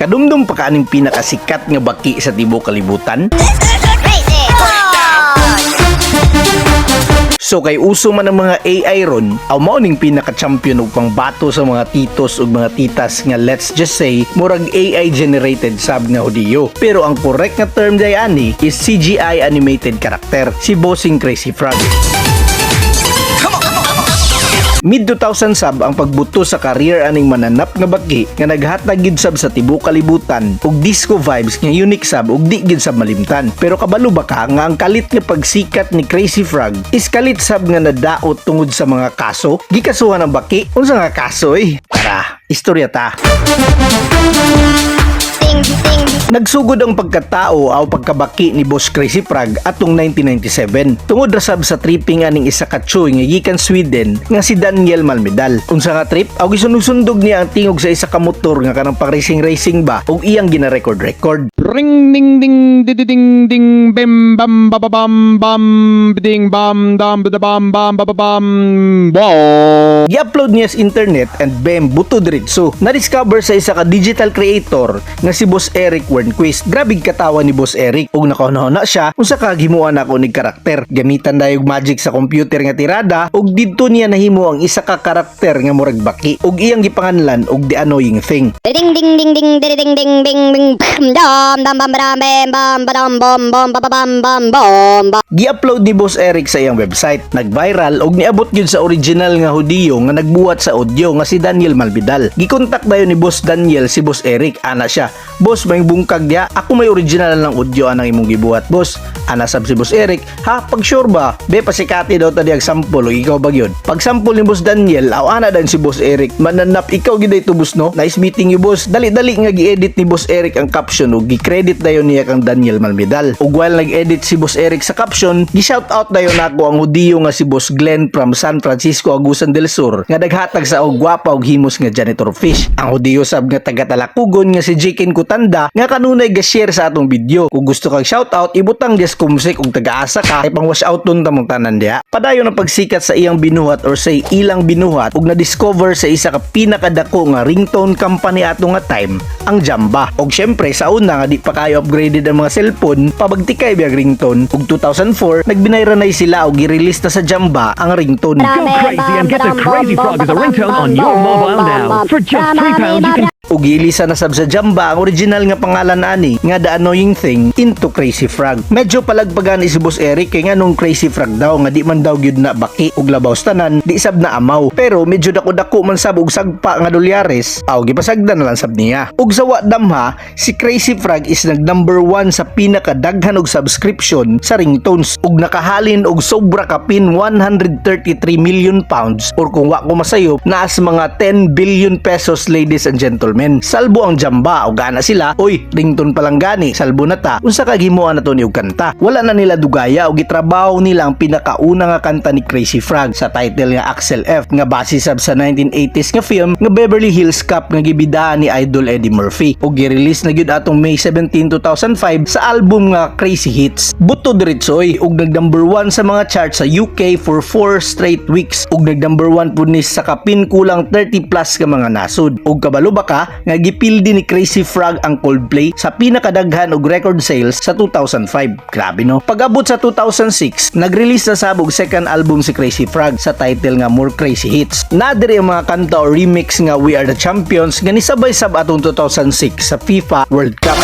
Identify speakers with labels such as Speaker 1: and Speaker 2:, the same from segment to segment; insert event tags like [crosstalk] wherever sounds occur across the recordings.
Speaker 1: Kadumdum pa kaaning pinakasikat nga baki sa tibuok kalibutan. So kay uso man ang mga AI ron, aw mao ning pinaka-champion og pangbato sa mga titos ug mga titas nga let's just say murag AI generated sab nga audio. Pero ang correct nga term day ani is CGI animated character, si Bossing Crazy Frog. Mid 2000 sab ang pagbuto sa career aning mananap nga baki nga naghatag gid sab sa tibuok kalibutan ug disco vibes nga unique sab ug di gid sab malimtan. Pero kabalo ba ka nga ang kalit nga pagsikat ni Crazy Frog is kalit sab nga nadaot tungod sa mga kaso? Gikasuhan ang baki unsa nga kaso eh? Tara, istorya ta.
Speaker 2: Ding, ding,
Speaker 1: Nagsugod ang pagkatao o pagkabaki ni Boss Crazy Frog atong 1997. Tungod ra sab sa tripping aning isa ka tsuy nga gikan Sweden nga si Daniel Malmedal. Unsa nga trip? Aw gisunod-sundog niya ang tingog sa isa ka motor nga kanang pang racing racing ba ug iyang gina-record record.
Speaker 3: Ring ding ding di di ding ding bim bam ba ba bam bam ding bam dam ba bam bam ba ba bam wow
Speaker 1: Gi-upload niya sa internet and bam, buto diretso. Na-discover sa isa ka digital creator nga si Boss Eric Wernquist. Grabe katawa ni Boss Eric. Ug nakahuna siya unsa ka gimuan ako ni karakter. Gamitan dayog magic sa computer nga tirada ug didto niya nahimo ang isa ka karakter nga murag baki ug iyang gipanganlan og the annoying thing.
Speaker 2: ding, ding, ding, ding, ding, ding, ding, ding, ding, bam, dam, dam, bam, bam, bam, bam, bam, ba, ba, bam, bam, bam, ba.
Speaker 1: Gi-upload ni Boss Eric sa iyang website. Nag-viral og niabot gyud sa original nga hudiyo nga nagbuhat sa audio nga si Daniel Malvidal. Gikontak dayon ni Boss Daniel si Boss Eric. Ana siya. Boss, may bungkag diya. Ako may original lang audio anang imong gibuhat. Boss, ana sab si Boss Eric. Ha, pag sure ba? Be pasikati daw ta diyag sample o ikaw ba gyud? Pag sample ni Boss Daniel, aw ana dan si Boss Eric. Mananap ikaw gid ay tubos no. Nice meeting you boss. Dali-dali nga gi-edit ni Boss Eric ang caption ug gi-credit dayon niya kang Daniel Malmedal. Ug while nag-edit si Boss Eric sa caption, gi-shout out dayon nako ang hudiyo nga si Boss Glenn from San Francisco Agusan del Sur nga naghatag sa og gwapa og himos nga janitor fish. Ang hudiyo sab nga taga Talakugon nga si Jikin Kutanda nga kanunay ga-share sa atong video. Kung gusto kang shout out, ibutang just kumsik ug taga-asa ka ay pang wash out nun tamong tanan diha. Padayon ang pagsikat sa iyang binuhat or say ilang binuhat ug na-discover sa isa ka pinakadako nga ringtone company ato nga time, ang Jamba. Og syempre sa una nga di pa kayo upgraded ang mga cellphone, pabagtikay biyag ringtone. Ug 2004, nagbinayranay sila og gi-release na sa Jamba ang ringtone.
Speaker 4: Go crazy and get the Crazy Frog as a ringtone on your mobile now. For just
Speaker 2: bam,
Speaker 4: 3 pounds, you can
Speaker 1: ug ilisa na sab sa Jamba ang original nga pangalan ani nga The Annoying Thing into Crazy Frog. Medyo palagpagan si Boss Eric kay nga nung Crazy Frog daw nga di man daw gyud na baki ug labaw sa tanan di sab na amaw. Pero medyo dako-dako man sab og sagpa nga dolyares aw gipasagdan na lang sab niya. Ug sa damha si Crazy Frog is nag number 1 sa pinakadaghan og subscription sa ringtones ug nakahalin og sobra ka pin 133 million pounds or kung wa ko masayop naas mga 10 billion pesos ladies and gentlemen. Salbo ang jamba o gana sila, oy, ringtone pa lang gani, salbo na ta. Unsa ka gimuan na to ni og kanta? Wala na nila dugaya o gitrabaho nila ang pinakauna nga kanta ni Crazy Frog sa title nga Axel F nga base sab sa 1980s nga film nga Beverly Hills Cop nga gibidahan ni Idol Eddie Murphy o gi-release na gyud atong May 17, 2005 sa album nga Crazy Hits. Buto diretsoy ug nag number 1 sa mga chart sa UK for 4 straight weeks ug nag number 1 pud ni sa kapin kulang 30 plus ka mga nasud. Ug kabalo ba ka nga gipildi ni Crazy Frog ang Coldplay sa pinakadaghan og record sales sa 2005. Grabe no. Pag-abot sa 2006, nag-release na sabog second album si Crazy Frog sa title nga More Crazy Hits. Nadiri ang mga kanta o remix nga We Are the Champions nga nisabay sab atong 2006 sa FIFA World Cup.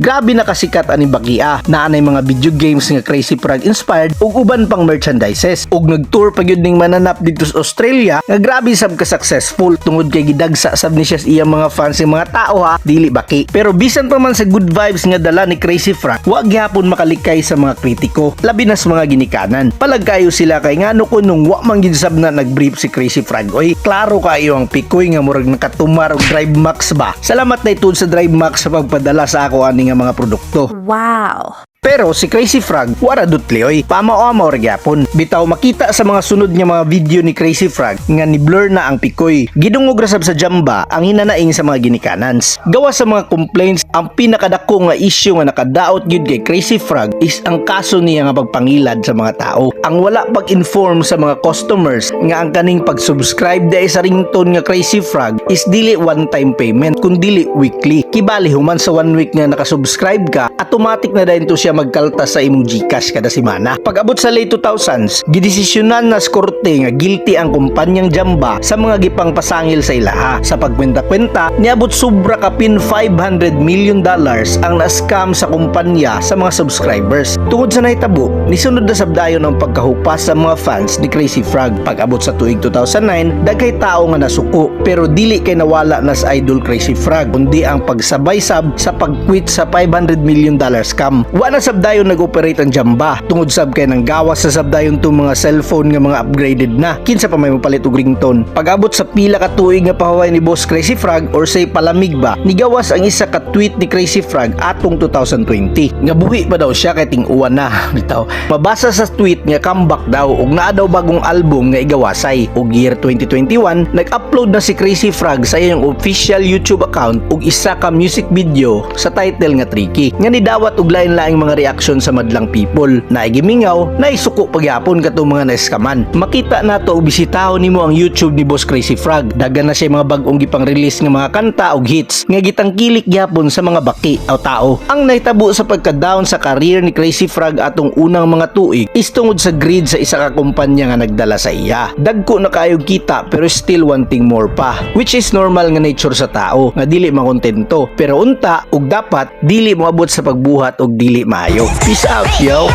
Speaker 1: Grabe na kasikat ani Bagia na anay mga video games nga Crazy Frog inspired ug uban pang merchandises. Ug nag-tour pa gyud ning mananap dito sa Australia nga grabe sab ka successful tungod kay gidagsa sab ni siya sa iyang mga fans ng mga tao ha? Dili baki. Pero bisan pa man sa good vibes nga dala ni Crazy Frog wa gyapon makalikay sa mga kritiko labi na sa mga ginikanan. Palag kayo sila kay ngano ko nung wa man gid sab na nag-brief si Crazy Frog oy klaro kayo ang pikoy nga murag nakatumar og Drive Max ba? Salamat na itud sa Drive Max sa pagpadala sa ako ani nga mga produkto
Speaker 5: Wow.
Speaker 1: pero si Crazy Frog, wara dutli pamao-amaw ra gyapon. Bitaw makita sa mga sunod nga mga video ni Crazy Frog nga ni blur na ang pikoy. Gidungog ra sab sa jamba ang hinanaing sa mga ginikanans. Gawa sa mga complaints, ang pinakadako nga issue nga nakadaot gyud kay Crazy Frog is ang kaso niya nga pagpangilad sa mga tao. Ang wala pag-inform sa mga customers nga ang kaning pag-subscribe dahil sa ringtone nga Crazy Frog is dili one-time payment kun weekly. Kibali human sa one week nga nakasubscribe ka, automatic na dahil to siya magkalta sa imong Gcash kada semana. Pag abot sa late 2000s, gidesisyonan na korte nga guilty ang kumpanyang Jamba sa mga gipang pasangil sa ilaha. Sa pagkwenta-kwenta, niabot sobra kapin 500 million dollars ang na-scam sa kumpanya sa mga subscribers. Tungod sa nahitabo, nisunod na sabdayon ang pagkahupas sa mga fans ni Crazy Frog. Pag abot sa tuig 2009, daghay tao nga nasuko pero dili kay nawala na sa idol Crazy Frog kundi ang pagsabay sab sa pag-quit sa 500 million dollar scam. Wa na sabdayon nag-operate ang Jamba tungod sab kay nang gawas sa sabdayon tong mga cellphone nga mga upgraded na. Kinsa pa may mapalit og ringtone. Pag abot sa pila ka tuig nga pahuway ni Boss Crazy Frog or say palamig ba, nigawas ang isa ka tweet ni Crazy Frog atong 2020. Nga buhi pa daw siya kay ting-uwan na [laughs] bitaw. Mabasa sa tweet nga comeback daw ug naa daw bagong album nga igawasay. Ug year 2021, nag-upload na si Crazy Frog sa iyang official YouTube account ug isa ka music video sa title nga Tricky. Nga nidawat og lain-laing mga reaksyon sa madlang people. Naigimingaw, naisuko pagyapon katong mga naiskaman. Makita nato og bisitahon nimo ang YouTube ni Boss Crazy Frog. Dagan na siya mga bag-ong gipang release nga mga kanta ug hits nga gitangkilik gyapon sa mga baki o tao. Ang nahitabo sa pagka-down sa career ni Crazy Frog atong unang mga tuig is tungod sa greed sa isa ka kumpanya nga nagdala sa iya. Dagko na kayog kita pero still wanting more pa which is normal nga nature sa tao nga dili makontento pero unta ug dapat dili moabot sa pagbuhat og dili maayo. Peace out yo.